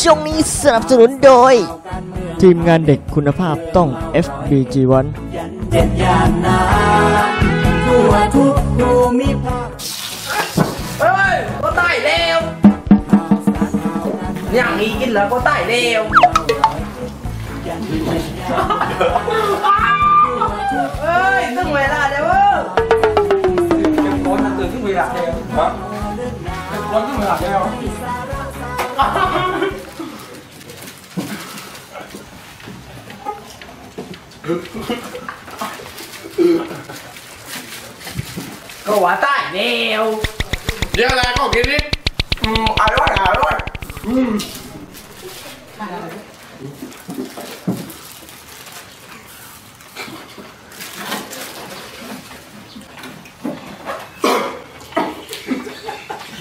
ช่วงนี้สนับสนุนโดย ทีมงานเด็กคุณภาพต้อง FBG1 เจ็ดอย่างนาทั่วทุกภูมิภาคเฮ้ยก็ตายแล้วอย่างนี้กินแล้วก็ตายแล้วเฮ้ยถึงเวลาแล้วเว้ยคนตื่นขึ้นเวลาเดียวฮะคนขึ้นเวลาเดียว Cậu quá tải đeo Giờ là có cái gì? Ừ, à đó à đó.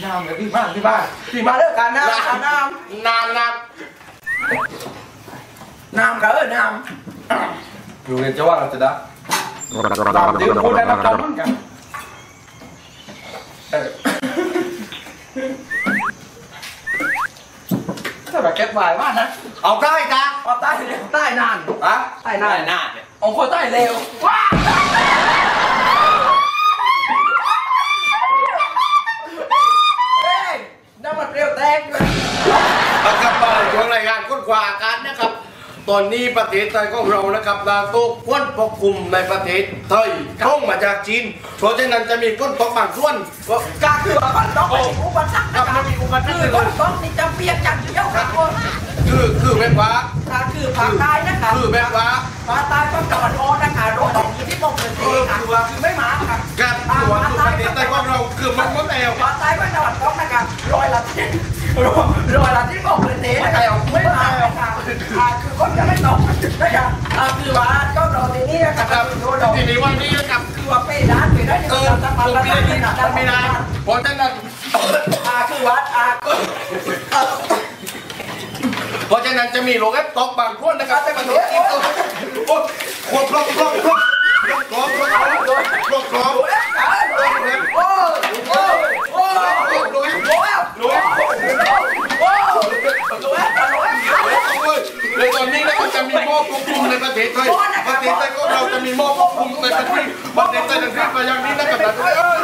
Nam cái gì bạn, vị bạn. Gì bạn ở cả Nam, cả Nam. Nam, Nam. Nam cả ở Nam. อยู่ในจังหวัดรัชดาตามที่พูดได้รับการมั่นกันถ้าแบบแก๊สไฟว่านะ เอาใต้จ้าเอาใต้ใต้นานอะใต้นานนานเอาคนใต้เร็วว้า ตอนนี้ประเทศไทยของเรานะครับดาวตกควนปกคลุมในประเทศไทยท่องมาจากจีนเพราะฉะนั้นจะมีก้นตกบางส่วนก็กาคือว่ามันต้องมีอุปสรรคครันะบคมัรันบมีอุปสรรคคือเลยต้องนี่จะเปียกจังเดียวครับผมคือคือแบบว่าถ้าคือภาคใต้นะครับคือแบบว่าภาคใต้ก็ตะวันออกนะคะโดนตกยี่ที่ปกเลยเออค่ะคือว่าคือไม่มาครับการตัวคือประเทศไทยของเราคือมันหมดแล้วภาคใต้ก็ตะวันตกนะครับรอยละที่รอยละที่ปกเลยเตะนะครั ในวันนี้กับคือวเปร้านเป้ร้านเออผมไม่ได้ยินทำไม่ได้พอท่านนั้นอาคือวัดอาก็เพราะฉะนั้นจะมีโรงแอปตกบางพวนนะครับให้มันโดนกินตัวโอ้ควบครบครบครบ จะมีหม้อควบคุมในประเทศไทยประเทศไทยก็เราจะมีหม้อควบคุมในประเทศประเทศไทยทั้งที่ไปอย่างนี้นะครับ